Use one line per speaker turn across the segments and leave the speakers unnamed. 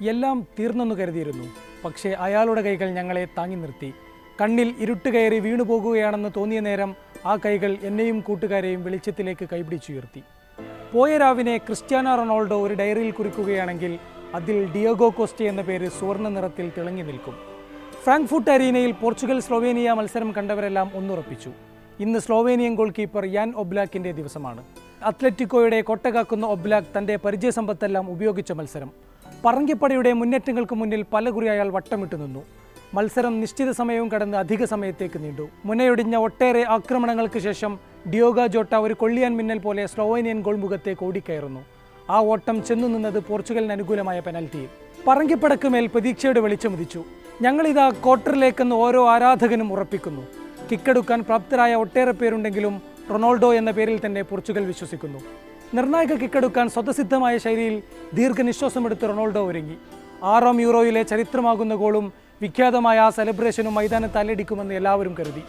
എല്ലാം തീർന്നെന്ന് കരുതിയിരുന്നു. പക്ഷേ അയാളുടെ കൈകൾ ഞങ്ങളെ താങ്ങി നിർത്തി. കണ്ണിൽ ഇരുട്ട് കയറി വീണു പോകുകയാണെന്ന് തോന്നിയ നേരം ആ കൈകൾ എന്നെയും കൂട്ടുകാരെയും വെളിച്ചത്തിലേക്ക് കൈപിടിച്ചുയർത്തി. പോയ രാവിനെ ക്രിസ്ത്യാനോ റൊണാൾഡോ ഒരു ഡയറിയിൽ കുറിക്കുകയാണെങ്കിൽ അതിൽ ഡിയോഗോ കോസ്റ്റ എന്ന പേര് സുവർണ നിറത്തിൽ തിളങ്ങി നിൽക്കും. ഫ്രാങ്ക്ഫുട്ട് അരീനയിൽ പോർച്ചുഗൽ സ്ലോവേനിയ മത്സരം കണ്ടവരെല്ലാം ഒന്നുറപ്പിച്ചു. ഇന്ന് സ്ലോവേനിയൻ ഗോൾ കീപ്പർ യാൻ ഒബ്ലാക്കിന്റെ ദിവസമാണ്. അത്ലറ്റിക്കോയുടെ കൊട്ടകാക്കുന്ന ഒബ്ലാക്ക് തന്റെ പരിചയസമ്പത്തെല്ലാം ഉപയോഗിച്ച മത്സരം. പറങ്കിപ്പടയുടെ മുന്നേറ്റങ്ങൾക്ക് മുന്നിൽ പലകുറി അയാൾ വട്ടമിട്ട് നിന്നു. മത്സരം നിശ്ചിത സമയവും കടന്ന് അധിക സമയത്തേക്ക് നീണ്ടു. മുനയൊടിഞ്ഞ ഒട്ടേറെ ആക്രമണങ്ങൾക്ക് ശേഷം ഡിയോഗ ജോട്ട ഒരു കൊള്ളിയാൻ മിന്നൽ പോലെ സ്ലോവേനിയൻ ഗോൾ മുഖത്തേക്ക് ഓടിക്കയറുന്നു. ആ ഓട്ടം ചെന്നു നിന്നത് പോർച്ചുഗലിന് അനുകൂലമായ പെനൽറ്റിയിൽ പറങ്കിപ്പടക്ക് മേൽ പ്രതീക്ഷയുടെ വെളിച്ചമുദിച്ചു ഞങ്ങളിതാ ക്വാർട്ടറിലേക്കെന്ന് ഓരോ ആരാധകനും ഉറപ്പിക്കുന്നു. കിക്കെടുക്കാൻ പ്രാപ്തരായ ഒട്ടേറെ പേരുണ്ടെങ്കിലും റൊണാൾഡോ എന്ന പേരിൽ തന്നെ പോർച്ചുഗൽ വിശ്വസിക്കുന്നു. നിർണായക കിക്കെടുക്കാൻ സ്വതസിദ്ധമായ ശൈലിയിൽ ദീർഘനിശ്വാസമെടുത്ത് റൊണാൾഡോ ഒരുങ്ങി. ആറാം യൂറോയിലെ ചരിത്രമാകുന്ന ഗോളും വിഖ്യാതമായ ആ സെലിബ്രേഷനും മൈതാനത്ത് അല്ലടിക്കുമെന്ന് എല്ലാവരും കരുതി.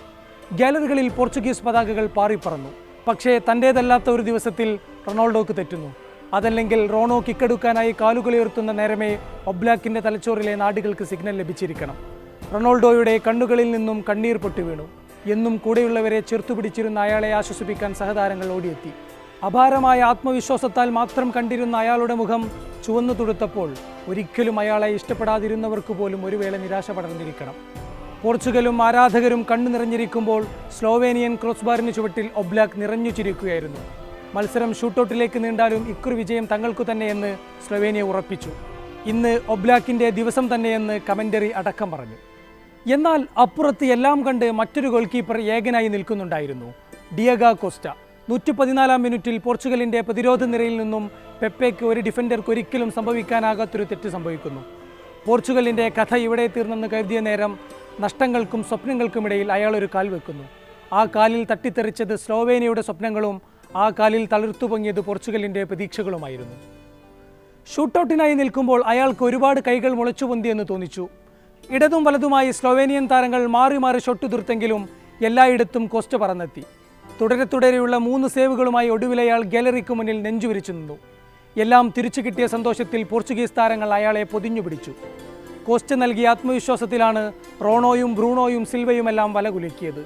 ഗാലറികളിൽ പോർച്ചുഗീസ് പതാകകൾ പാറിപ്പറന്നു. പക്ഷേ തന്റേതല്ലാത്ത ഒരു ദിവസത്തിൽ റൊണാൾഡോക്ക് തെറ്റുന്നു. അതല്ലെങ്കിൽ റോണോ കിക്കെടുക്കാനായി കാലുകളുയർത്തുന്ന നേരമേ ഒബ്ലാക്കിന്റെ തലച്ചോറിലെ നാടുകൾക്ക് സിഗ്നൽ ലഭിച്ചിരിക്കണം. റൊണാൾഡോയുടെ കണ്ണുകളിൽ നിന്നും കണ്ണീർ പൊട്ടി വീണു എന്നും കൂടെയുള്ളവരെ ചെറുത്തുപിടിച്ചിരുന്ന അയാളെ ആശ്വസിപ്പിക്കാൻ സഹതാരങ്ങൾ ഓടിയെത്തി. അപാരമായ ആത്മവിശ്വാസത്താൽ മാത്രം കണ്ടിരുന്ന അയാളുടെ മുഖം ചുവന്നു തുടുത്തപ്പോൾ ഒരിക്കലും അയാളെ ഇഷ്ടപ്പെടാതിരുന്നവർക്ക് പോലും ഒരു വേള നിരാശ പടർന്നിരിക്കണം. പോർച്ചുഗലും ആരാധകരും കണ്ണു നിറഞ്ഞിരിക്കുമ്പോൾ സ്ലോവേനിയൻ ക്രോസ്ബാറിന് ചുവട്ടിൽ ഒബ്ലാക്ക് നിറഞ്ഞു ചിരിക്കുകയായിരുന്നു. മത്സരം ഷൂട്ടൗട്ടിലേക്ക് നീണ്ടാലും ഇക്കുറി വിജയം തങ്ങൾക്കു തന്നെയെന്ന് സ്ലോവേനിയ ഉറപ്പിച്ചു. ഇന്ന് ഒബ്ലാക്കിന്റെ ദിവസം തന്നെയെന്ന് കമന്ററി അടക്കം പറഞ്ഞു. എന്നാൽ അപ്പുറത്ത് എല്ലാം കണ്ട് മറ്റൊരു ഗോൾ കീപ്പർ ഏകനായി നിൽക്കുന്നുണ്ടായിരുന്നു ഡിയഗ കോസ്റ്റ. നൂറ്റി പതിനാലാം മിനിറ്റിൽ പോർച്ചുഗലിന്റെ പ്രതിരോധ നിരയിൽ നിന്നും പെപ്പയ്ക്ക് ഒരു ഡിഫൻഡർക്ക് ഒരിക്കലും സംഭവിക്കാനാകാത്തൊരു തെറ്റ് സംഭവിക്കുന്നു. പോർച്ചുഗലിന്റെ കഥ ഇവിടെ തീർന്നെന്ന് കരുതിയ നേരം നഷ്ടങ്ങൾക്കും സ്വപ്നങ്ങൾക്കുമിടയിൽ അയാൾ ഒരു കാൽ വെക്കുന്നു. ആ കാലിൽ തട്ടിത്തെറിച്ചത് സ്ലോവേനിയയുടെ സ്വപ്നങ്ങളും ആ കാലിൽ തളിർത്തു പൊങ്ങിയത് പോർച്ചുഗലിന്റെ പ്രതീക്ഷകളുമായിരുന്നു. ഷൂട്ടൗട്ടിനായി നിൽക്കുമ്പോൾ അയാൾക്ക് ഒരുപാട് കൈകൾ മുളച്ചു പൊന്തിയെന്ന് തോന്നിച്ചു. ഇടതും വലതുമായി സ്ലോവേനിയൻ താരങ്ങൾ മാറി മാറി ഷോട്ട് തീർത്തെങ്കിലും എല്ലായിടത്തും കോസ്റ്റ് പറന്നെത്തി. തുടരെ തുടരെയുള്ള മൂന്ന് സേവുകളുമായി ഒടുവിലയാൾ ഗാലറിക്ക് മുന്നിൽ നെഞ്ചുവിരിച്ചു നിന്നു. എല്ലാം തിരിച്ചു കിട്ടിയ സന്തോഷത്തിൽ പോർച്ചുഗീസ് താരങ്ങൾ അയാളെ പൊതിഞ്ഞു പിടിച്ചു. കോസ്റ്റ് നൽകിയ ആത്മവിശ്വാസത്തിലാണ് റോണോയും ബ്രൂണോയും സിൽവയുമെല്ലാം വല കുലുക്കിയത്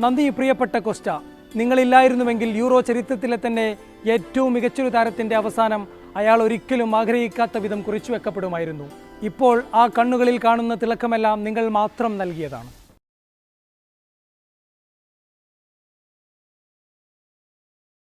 നന്ദി പ്രിയപ്പെട്ട കോസ്റ്റ നിങ്ങളില്ലായിരുന്നുവെങ്കിൽ യൂറോ ചരിത്രത്തിലെ തന്നെ ഏറ്റവും മികച്ചൊരു താരത്തിന്റെ അവസാനം അയാൾ ഒരിക്കലും ആഗ്രഹിക്കാത്ത വിധം കുറിച്ചു വെക്കപ്പെടുമായിരുന്നു. ഇപ്പോൾ ആ കണ്ണുകളിൽ കാണുന്ന തിളക്കമെല്ലാം നിങ്ങൾ മാത്രം നൽകിയതാണ്.